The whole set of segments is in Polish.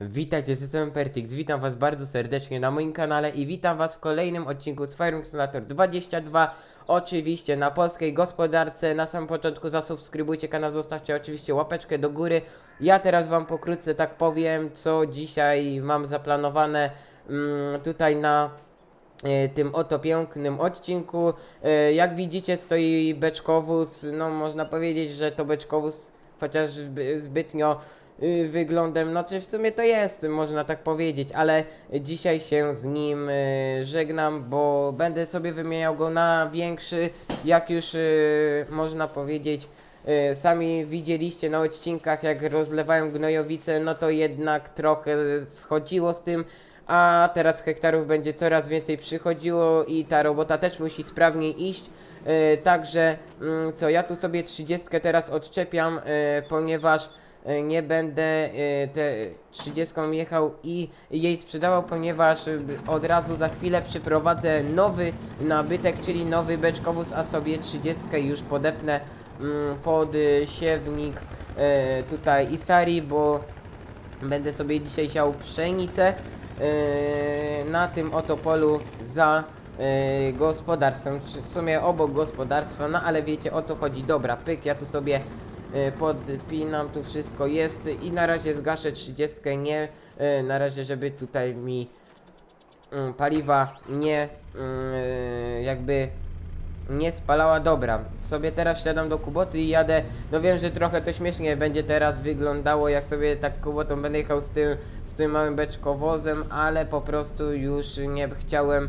Witajcie, jestem Pertix, witam was bardzo serdecznie na moim kanale i witam was w kolejnym odcinku z Fire Simulator 22 Oczywiście na polskiej gospodarce, na samym początku zasubskrybujcie kanał, zostawcie oczywiście łapeczkę do góry. Ja teraz wam pokrótce tak powiem, co dzisiaj mam zaplanowane mm, tutaj na e, tym oto pięknym odcinku. E, Jak widzicie stoi beczkowóz, no można powiedzieć, że to beczkowóz chociaż zby- zbytnio y, wyglądem, no czy w sumie to jest, można tak powiedzieć, ale dzisiaj się z nim y, żegnam, bo będę sobie wymieniał go na większy, jak już y, można powiedzieć. Sami widzieliście na odcinkach, jak rozlewają gnojowice, no to jednak trochę schodziło z tym, a teraz hektarów będzie coraz więcej przychodziło i ta robota też musi sprawniej iść. Także mm, co ja tu sobie 30 teraz odczepiam, ponieważ nie będę e, te 30 jechał i jej sprzedawał, ponieważ e, od razu za chwilę przyprowadzę nowy nabytek, czyli nowy beczkowóz, a sobie 30 już podepnę mm, pod e, siewnik e, tutaj Isari, bo Będę sobie dzisiaj siał pszenicę na tym oto polu za gospodarstwem, w sumie obok gospodarstwa, no ale wiecie o co chodzi. Dobra, pyk, ja tu sobie podpinam, tu wszystko jest i na razie zgaszę 30, nie, yy, na razie żeby tutaj mi yy, paliwa nie yy, jakby nie spalała, dobra. Sobie teraz wsiadam do Kuboty i jadę. No wiem, że trochę to śmiesznie będzie teraz wyglądało, jak sobie tak Kubotą będę jechał z tym, z tym małym beczkowozem, ale po prostu już nie chciałem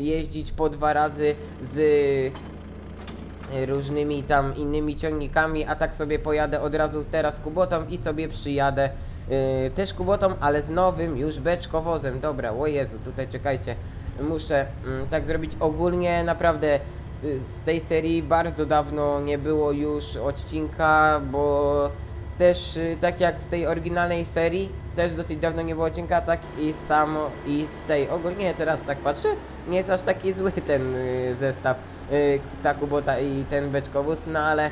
jeździć po dwa razy z różnymi tam innymi ciągnikami, a tak sobie pojadę od razu teraz Kubotą i sobie przyjadę y, też Kubotą, ale z nowym już beczkowozem. Dobra, o Jezu, tutaj czekajcie. Muszę mm, tak zrobić ogólnie, naprawdę y, z tej serii bardzo dawno nie było już odcinka, bo też y, tak jak z tej oryginalnej serii, też dosyć dawno nie było odcinka, tak i samo i z tej. Ogólnie teraz tak patrzę, nie jest aż taki zły ten y, zestaw y, ta Kubota i ten beczkowóz, no ale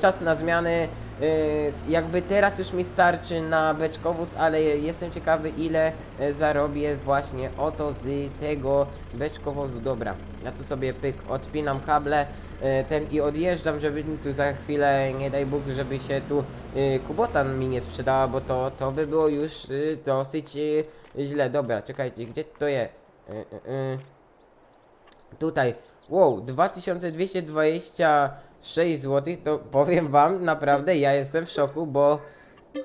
czas na zmiany. Y, jakby teraz już mi starczy na beczkowóz, ale jestem ciekawy ile y, zarobię właśnie oto z tego beczkowozu. Dobra, ja tu sobie pyk, odpinam kable y, ten i odjeżdżam, żeby mi tu za chwilę, nie daj Bóg, żeby się tu y, Kubota mi nie sprzedała, bo to, to by było już dosyć źle. Dobra, czekajcie, gdzie to jest? Tutaj, wow, 2226 zł, to powiem wam, naprawdę ja jestem w szoku, bo yy,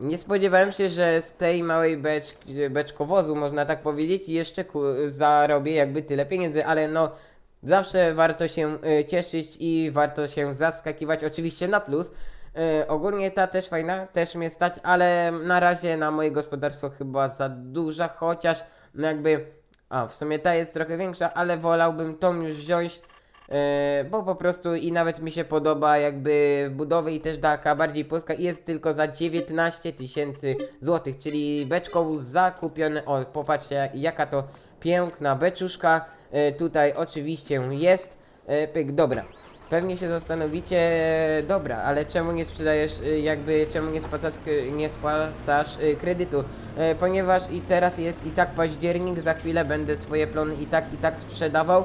nie spodziewałem się, że z tej małej becz, beczkowozu, można tak powiedzieć, jeszcze zarobię jakby tyle pieniędzy, ale no, zawsze warto się y, cieszyć i warto się zaskakiwać, oczywiście na plus. Y, ogólnie ta też fajna, też mnie stać, ale na razie na moje gospodarstwo chyba za duża, chociaż no jakby a, w sumie ta jest trochę większa, ale wolałbym tą już wziąć, bo po prostu i nawet mi się podoba jakby w budowie i też taka bardziej polska jest tylko za 19 tysięcy złotych, czyli beczkowóz zakupiony, o popatrzcie jaka to piękna beczuszka, e, tutaj oczywiście jest, e, pyk, dobra. Pewnie się zastanowicie, dobra, ale czemu nie sprzedajesz, jakby, czemu nie spłacasz, nie spłacasz kredytu? E, Ponieważ i teraz jest i tak październik, za chwilę będę swoje plony i tak, i tak sprzedawał.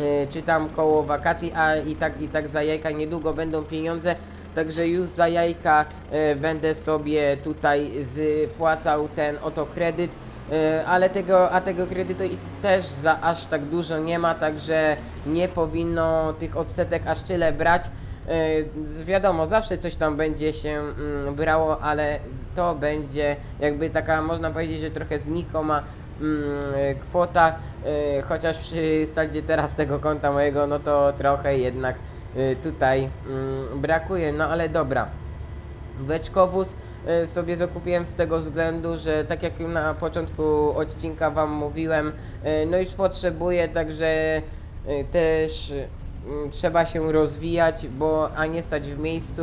E, Czy tam koło wakacji, a i tak, i tak za jajka niedługo będą pieniądze. Także już za jajka e, będę sobie tutaj spłacał ten oto kredyt. E, ale tego, a tego kredytu też za aż tak dużo nie ma, także nie powinno tych odsetek aż tyle brać. E, wiadomo, zawsze coś tam będzie się mm, brało, ale to będzie jakby taka, można powiedzieć, że trochę znikoma kwota, e, chociaż przy saldzie teraz tego konta mojego, no to trochę jednak e, tutaj mm, brakuje, no ale dobra. Beczkowóz e, sobie zakupiłem z tego względu, że tak jak na początku odcinka Wam mówiłem, no już potrzebuję, także też mm, trzeba się rozwijać, bo a nie stać w miejscu,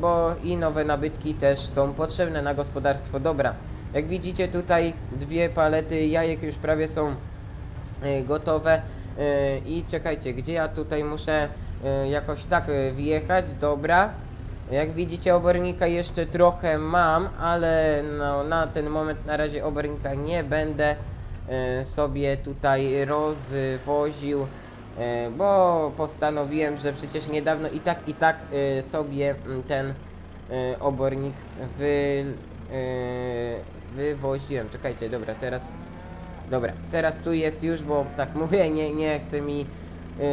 bo i nowe nabytki też są potrzebne na gospodarstwo. Dobra, jak widzicie tutaj dwie palety jajek już prawie są e, gotowe. E, I czekajcie, gdzie ja tutaj muszę e, jakoś tak wjechać? Dobra. Jak widzicie obornika jeszcze trochę mam, ale no, na ten moment na razie obornika nie będę sobie tutaj rozwoził, bo postanowiłem, że przecież niedawno i tak i tak sobie ten obornik wy, e, wywoziłem. Czekajcie, dobra, teraz Dobra, teraz tu jest już, bo tak mówię, nie, nie chce mi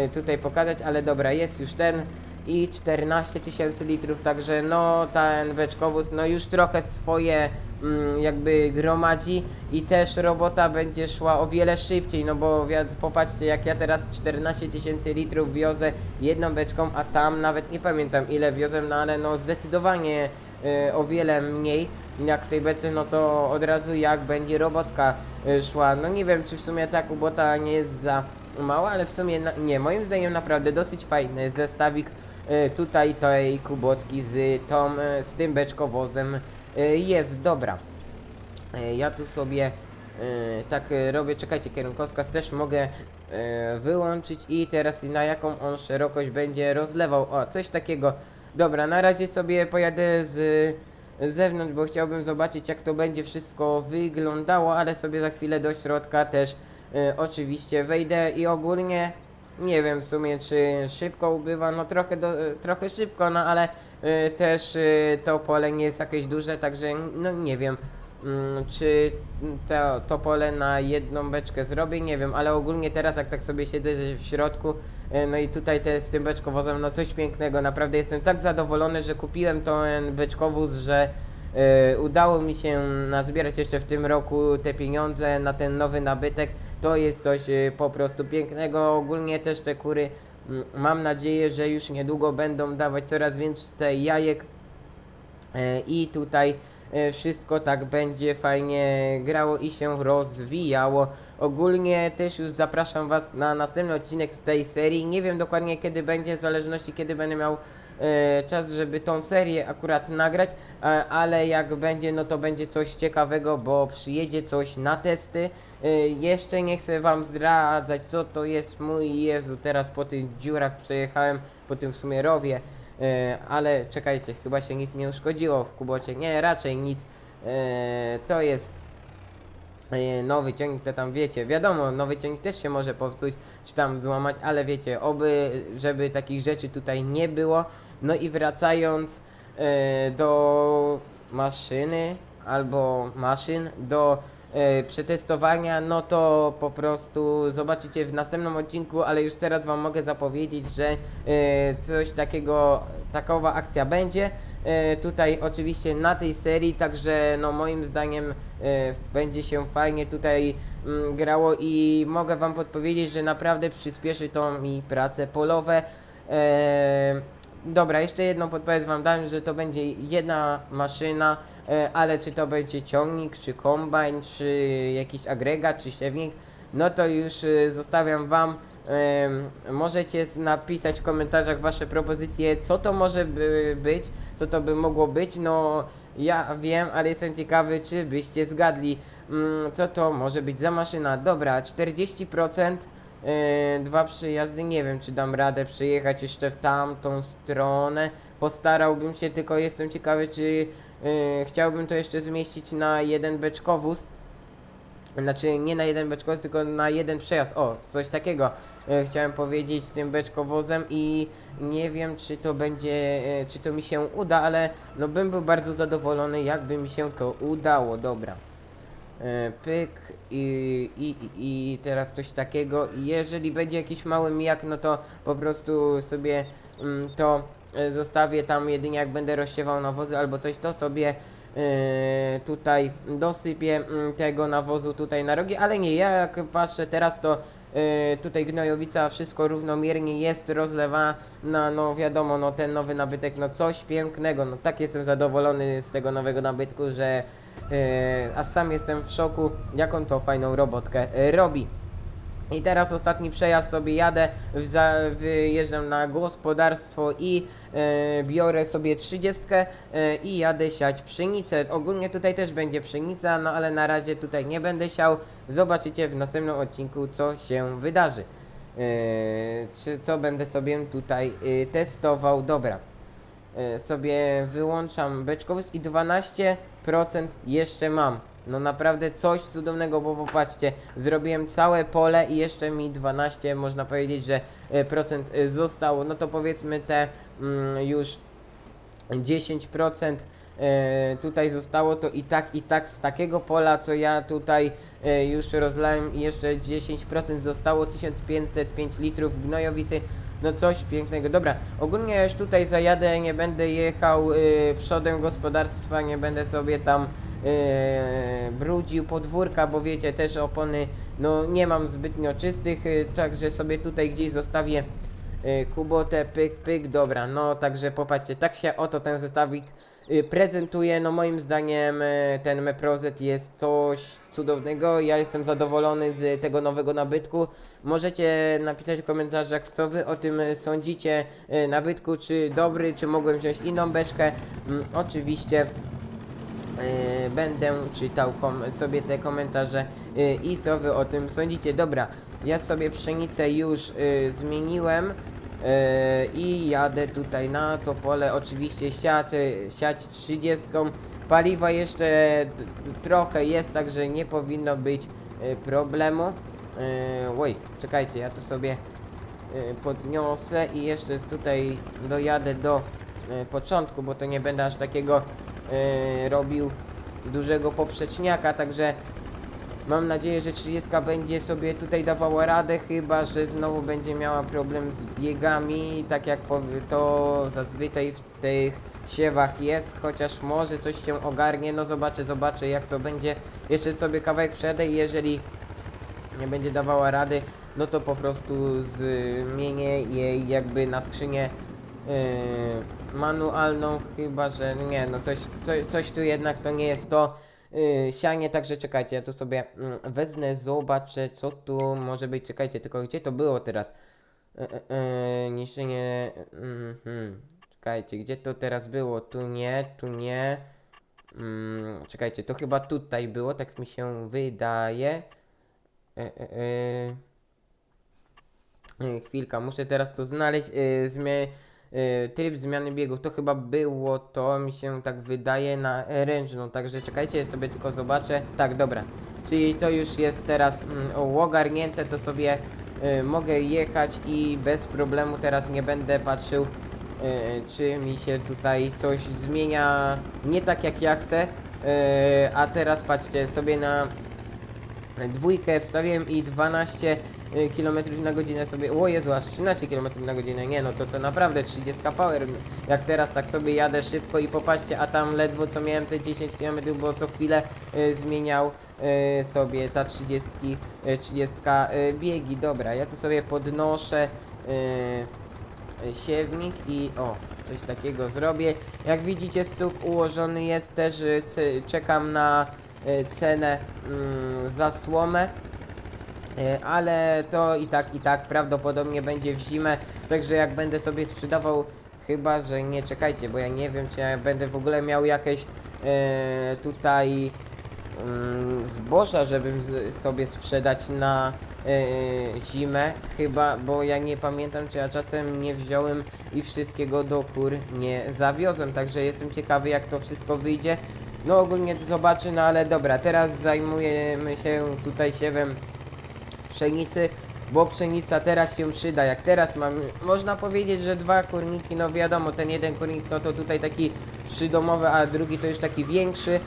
y, tutaj pokazać, ale dobra, jest już ten i 14 tysięcy litrów, także no ten beczkowóz no już trochę swoje mm, jakby gromadzi i też robota będzie szła o wiele szybciej, no bo popatrzcie jak ja teraz 14 tysięcy litrów wiozę jedną beczką, a tam nawet nie pamiętam ile wiozłem, no ale no zdecydowanie o wiele mniej jak w tej bece, no to od razu jak będzie robotka y, szła. No nie wiem, czy w sumie ta kubota nie jest za mała, ale w sumie nie, moim zdaniem naprawdę dosyć fajny zestawik y, tutaj tej kubotki z tą, y, z tym beczkowozem y, jest dobra. Y, Ja tu sobie y, tak y, robię, czekajcie, kierunkowskaz też mogę y, wyłączyć i teraz na jaką on szerokość będzie rozlewał. O, coś takiego. Dobra, na razie sobie pojadę z zewnątrz, bo chciałbym zobaczyć jak to będzie wszystko wyglądało, ale sobie za chwilę do środka też y, oczywiście wejdę i ogólnie nie wiem w sumie czy szybko ubywa, no trochę, do, trochę szybko, no ale y, też y, to pole nie jest jakieś duże, także no nie wiem czy to, to pole na jedną beczkę zrobię, nie wiem, ale ogólnie teraz jak tak sobie siedzę w środku, y, no i tutaj te, z tym beczkowozem, no coś pięknego, naprawdę jestem tak zadowolony, że kupiłem ten beczkowóz, że y, udało mi się nazbierać jeszcze w tym roku te pieniądze na ten nowy nabytek, to jest coś y, po prostu pięknego, ogólnie też te kury, mm, mam nadzieję, że już niedługo będą dawać coraz więcej jajek, E, i tutaj e, wszystko tak będzie fajnie grało i się rozwijało. Ogólnie też już zapraszam Was na następny odcinek z tej serii. Nie wiem dokładnie kiedy będzie, w zależności kiedy będę miał e, czas, żeby tą serię akurat nagrać, e, ale jak będzie, no to będzie coś ciekawego, bo przyjedzie coś na testy. E, jeszcze nie chcę Wam zdradzać, co to jest mój Jezu. Teraz po tych dziurach przejechałem, po tym w sumie rowie. E, ale czekajcie, chyba się nic nie uszkodziło w kubocie. Nie, raczej nic. E, to jest e, nowy ciągnik, to tam wiecie. Wiadomo, nowy ciągnik też się może popsuć, czy tam złamać, ale wiecie, oby, żeby takich rzeczy tutaj nie było. No i wracając do maszyny albo maszyn, do przetestowania, no to po prostu zobaczycie w następnym odcinku, ale już teraz Wam mogę zapowiedzieć, że e, coś takiego, takowa akcja będzie. E, tutaj oczywiście na tej serii, także no moim zdaniem e, będzie się fajnie tutaj mm, grało i mogę Wam podpowiedzieć, że naprawdę przyspieszy to mi prace polowe. Dobra, jeszcze jedną podpowiedź wam dam, że to będzie jedna maszyna, e, ale czy to będzie ciągnik, czy kombajn, czy jakiś agregat, czy siewnik, no to już e, zostawiam wam. Możecie napisać w komentarzach wasze propozycje, co to może by być, co to by mogło być. No, ja wiem, ale jestem ciekawy, czy byście zgadli, mm, co to może być za maszyna. Dobra, 40%. Yy, dwa przyjazdy, nie wiem czy dam radę przyjechać jeszcze w tamtą stronę. Postarałbym się, tylko jestem ciekawy czy yy, chciałbym to jeszcze zmieścić na jeden beczkowóz. Znaczy nie na jeden beczkowóz, tylko na jeden przejazd. O, coś takiego yy, chciałem powiedzieć tym beczkowozem i nie wiem czy to będzie, yy, czy to mi się uda, ale no bym był bardzo zadowolony jakby mi się to udało, dobra. E, pyk i, i, i teraz coś takiego. I jeżeli będzie jakiś mały mijak, no to po prostu sobie mm, to e, zostawię tam jedynie jak będę rozsiewał nawozy albo coś, to sobie e, tutaj dosypię mm, tego nawozu tutaj na rogi, ale nie, ja jak patrzę teraz to tutaj gnojowica wszystko równomiernie jest rozlewana, no wiadomo, no ten nowy nabytek, no coś pięknego, no tak jestem zadowolony z tego nowego nabytku, że a sam jestem w szoku, jaką to fajną robotkę e, robi. I teraz ostatni przejazd sobie jadę, wyjeżdżam na gospodarstwo i e, biorę sobie 30 e, i jadę siać pszenicę. Ogólnie tutaj też będzie pszenica, no ale na razie tutaj nie będę siał. Zobaczycie w następnym odcinku co się wydarzy. Czy co będę sobie tutaj testował. Dobra. sobie wyłączam beczkowóz i 12% jeszcze mam. No naprawdę coś cudownego, bo popatrzcie, zrobiłem całe pole i jeszcze mi 12, można powiedzieć, że e, procent e, zostało. No to powiedzmy te mm, już 10% e, tutaj zostało, to i tak, i tak z takiego pola, co ja tutaj już rozlałem jeszcze 10% zostało, 1505 litrów gnojowicy, no coś pięknego. Dobra, ogólnie już tutaj zajadę, nie będę jechał e, przodem gospodarstwa, nie będę sobie tam e, brudził podwórka, bo wiecie, też opony, no nie mam zbytnio czystych, e, także sobie tutaj gdzieś zostawię y, Kubotę, pyk, pyk, dobra, no także popatrzcie, tak się oto ten zestawik y, prezentuje, no moim zdaniem y, ten Meprozet jest coś cudownego, ja jestem zadowolony z tego nowego nabytku, możecie napisać w komentarzach, co wy o tym y, sądzicie, y, nabytku, czy dobry, czy mogłem wziąć inną beczkę, mm, oczywiście będę czytał sobie te komentarze i co wy o tym sądzicie. Dobra, ja sobie pszenicę już zmieniłem i jadę tutaj na to pole. Oczywiście siać, siać 30. Paliwa jeszcze trochę jest, także nie powinno być yy, problemu. Yy, oj, czekajcie, ja to sobie podniosę i jeszcze tutaj dojadę do początku, bo to nie będę aż takiego robił dużego poprzeczniaka, także mam nadzieję, że 30 będzie sobie tutaj dawała radę, chyba że znowu będzie miała problem z biegami, tak jak to zazwyczaj w tych siewach jest, chociaż może coś się ogarnie, no zobaczę, zobaczę jak to będzie. Jeszcze sobie kawałek przejadę i jeżeli nie będzie dawała rady, no to po prostu zmienię jej jakby na skrzynię yy, manualną, chyba że nie, no coś, coś, coś tu jednak to nie jest to yy, sianie, także czekajcie, ja to sobie mm, wezmę, zobaczę co tu może być, czekajcie, tylko gdzie to było teraz? Yy, yy, niszczenie, mhm. czekajcie, gdzie to teraz było? Tu nie, tu nie. Mm, czekajcie, to chyba tutaj było, tak mi się wydaje. E. E, Chwilka, muszę teraz to znaleźć. E, tryb zmiany biegów to chyba było to, mi się tak wydaje, na ręczną. Także czekajcie, sobie tylko zobaczę. Tak, dobra. Czyli to już jest teraz mm, ogarnięte, to sobie e, mogę jechać i bez problemu teraz nie będę patrzył, e, czy mi się tutaj coś zmienia nie tak jak ja chcę. E, a teraz patrzcie sobie na dwójkę wstawiłem i 12 km na godzinę sobie, o Jezu, aż 13 km na godzinę, nie no to to naprawdę 30 power, jak teraz tak sobie jadę szybko i popatrzcie, a tam ledwo co miałem te 10 km, bo co chwilę y, zmieniał y, sobie ta 30, y, 30 y, biegi, dobra, ja tu sobie podnoszę y, siewnik i o, coś takiego zrobię, jak widzicie stuk ułożony jest też, y, czekam na y, cenę mm, za słomę. E, ale to i tak, i tak prawdopodobnie będzie w zimę, także jak będę sobie sprzedawał, chyba, że nie czekajcie, bo ja nie wiem, czy ja będę w ogóle miał jakieś e, tutaj mm, zboża, żebym z, sobie sprzedać na e, zimę, chyba, bo ja nie pamiętam, czy ja czasem nie wziąłem i wszystkiego do kur nie zawiozłem, także jestem ciekawy, jak to wszystko wyjdzie. No ogólnie to zobaczy, no ale dobra, teraz zajmujemy się tutaj siewem pszenicy, bo pszenica teraz się przyda. Jak teraz mam, można powiedzieć, że dwa kurniki, no wiadomo, ten jeden kurnik no to tutaj taki przydomowy, a drugi to już taki większy.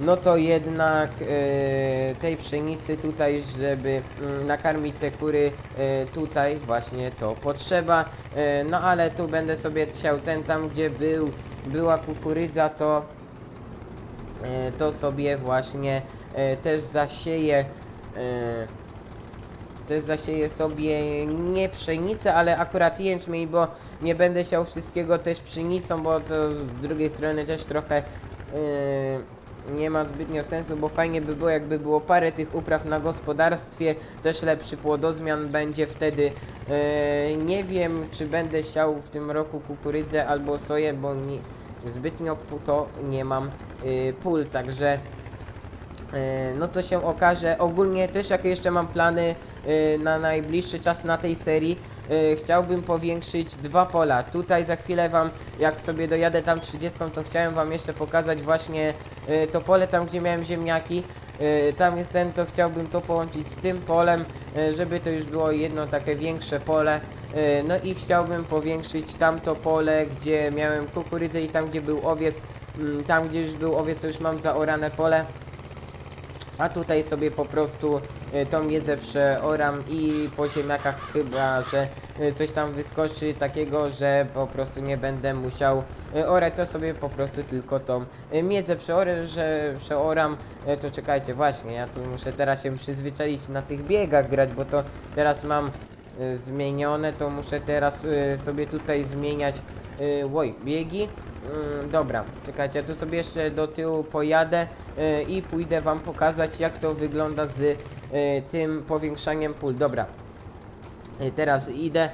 No to jednak e, tej pszenicy tutaj, żeby mm, nakarmić te kury, e, tutaj właśnie to potrzeba. E, no ale tu będę sobie siał ten tam, gdzie był, była kukurydza, to e, to sobie właśnie e, też zasieję e, też zasieję sobie nie pszenicę, ale akurat jęczmień, bo nie będę siał wszystkiego też pszenicą, bo to z drugiej strony też trochę yy, nie ma zbytnio sensu, bo fajnie by było jakby było parę tych upraw na gospodarstwie, też lepszy płodozmian będzie wtedy. Yy, nie wiem, czy będę siał w tym roku kukurydzę albo soję, bo nie, zbytnio to nie mam yy, pól, także E, no to się okaże. Ogólnie też jakie jeszcze mam plany na najbliższy czas na tej serii, y, chciałbym powiększyć dwa pola. Tutaj za chwilę wam, jak sobie dojadę tam 30, to chciałem wam jeszcze pokazać właśnie y, to pole tam, gdzie miałem ziemniaki. Y, tam jest ten, to chciałbym to połączyć z tym polem, y, żeby to już było jedno takie większe pole. Y, No i chciałbym powiększyć tamto pole, gdzie miałem kukurydzę i tam, gdzie był owiec. Mm, Tam, gdzie już był owiec, to już mam zaorane pole. A tutaj sobie po prostu y, tą miedzę przeoram i po ziemniakach chyba, że y, coś tam wyskoczy takiego, że po prostu nie będę musiał y, orać, to sobie po prostu tylko tą miedzę przeorę, że przeoram. To czekajcie, właśnie, ja tu muszę teraz się przyzwyczaić na tych biegach grać, bo to teraz mam zmienione, to muszę teraz sobie tutaj zmieniać oj, biegi. Mm, dobra, czekajcie, ja tu sobie jeszcze do tyłu pojadę y, i pójdę wam pokazać jak to wygląda z y, tym powiększaniem pól. Dobra, y, teraz idę.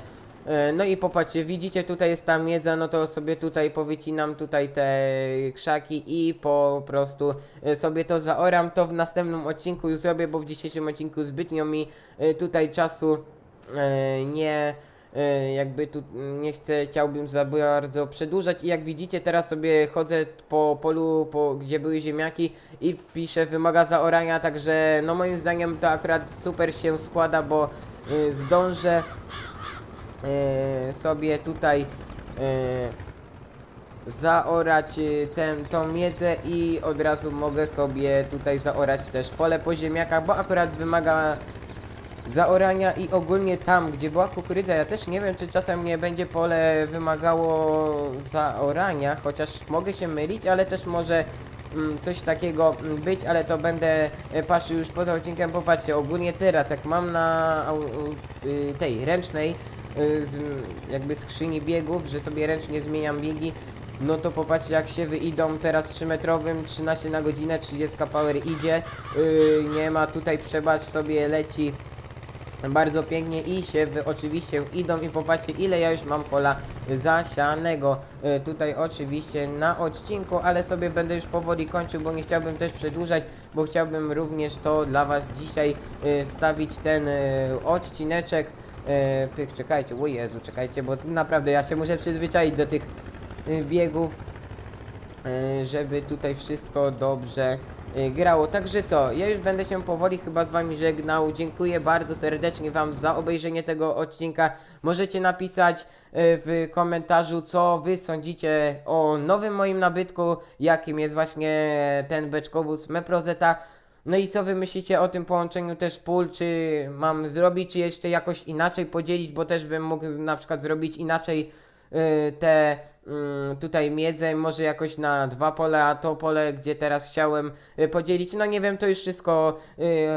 Y, No i popatrzcie, widzicie tutaj jest ta miedza, no to sobie tutaj powycinam tutaj te krzaki i po prostu y, sobie to zaoram. To w następnym odcinku już zrobię, bo w dzisiejszym odcinku zbytnio mi y, tutaj czasu nie jakby tu nie chcę, chciałbym za bardzo przedłużać i jak widzicie teraz sobie chodzę po polu, po, gdzie były ziemniaki i wpiszę wymaga zaorania, także no moim zdaniem to akurat super się składa, bo y, zdążę y, sobie tutaj y, zaorać y, ten, tą miedzę i od razu mogę sobie tutaj zaorać też pole po ziemniakach, bo akurat wymaga zaorania i ogólnie tam, gdzie była kukurydza, ja też nie wiem, czy czasem nie będzie pole wymagało zaorania, chociaż mogę się mylić, ale też może mm, coś takiego mm, być, ale to będę e, patrzył już poza odcinkiem, popatrzcie, ogólnie teraz, jak mam na au, y, tej ręcznej, y, z, jakby skrzyni biegów, że sobie ręcznie zmieniam biegi, no to popatrzcie jak się wyjdą teraz 3 metrowym, 13 na godzinę, 30 power idzie, yy, nie ma tutaj przebacz sobie leci bardzo pięknie i się wy, oczywiście idą i popatrzcie ile ja już mam pola zasianego. Y, tutaj oczywiście na odcinku, ale sobie będę już powoli kończył, bo nie chciałbym też przedłużać, bo chciałbym również to dla was dzisiaj y, stawić ten y, odcineczek. Y, tych, czekajcie, o Jezu, czekajcie, bo naprawdę ja się muszę przyzwyczaić do tych biegów żeby tutaj wszystko dobrze y, grało. Także co, ja już będę się powoli chyba z wami żegnał. Dziękuję bardzo serdecznie wam za obejrzenie tego odcinka. Możecie napisać y, w komentarzu, co wy sądzicie o nowym moim nabytku, jakim jest właśnie ten beczkowóz Meprozeta. No i co wy myślicie o tym połączeniu też pól, czy mam zrobić, czy jeszcze jakoś inaczej podzielić, bo też bym mógł na przykład zrobić inaczej y, te mm, tutaj miedzę, może jakoś na dwa pole, a to pole, gdzie teraz chciałem y, podzielić. No nie wiem, to już wszystko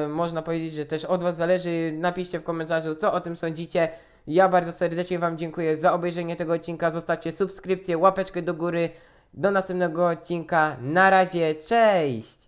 y, można powiedzieć, że też od was zależy. Napiszcie w komentarzu, co o tym sądzicie. Ja bardzo serdecznie wam dziękuję za obejrzenie tego odcinka. Zostawcie subskrypcję, łapeczkę do góry. Do następnego odcinka. Na razie, cześć!